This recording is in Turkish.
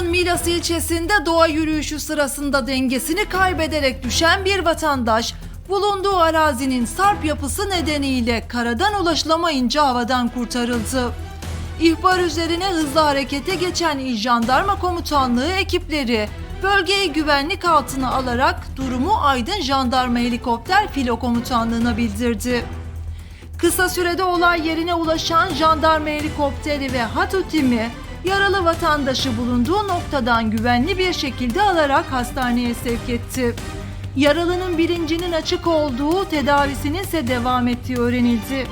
Bursa'nın Milas ilçesinde doğa yürüyüşü sırasında dengesini kaybederek düşen bir vatandaş bulunduğu arazinin sarp yapısı nedeniyle karadan ulaşılamayınca havadan kurtarıldı. İhbar üzerine hızlı harekete geçen İl Jandarma Komutanlığı ekipleri bölgeyi güvenlik altına alarak durumu Aydın Jandarma Helikopter Filo Komutanlığı'na bildirdi. Kısa sürede olay yerine ulaşan jandarma helikopteri ve HATU timi yaralı vatandaşı bulunduğu noktadan güvenli bir şekilde alarak hastaneye sevk etti. Yaralının bilincinin açık olduğu tedavisinin ise devam ettiği öğrenildi.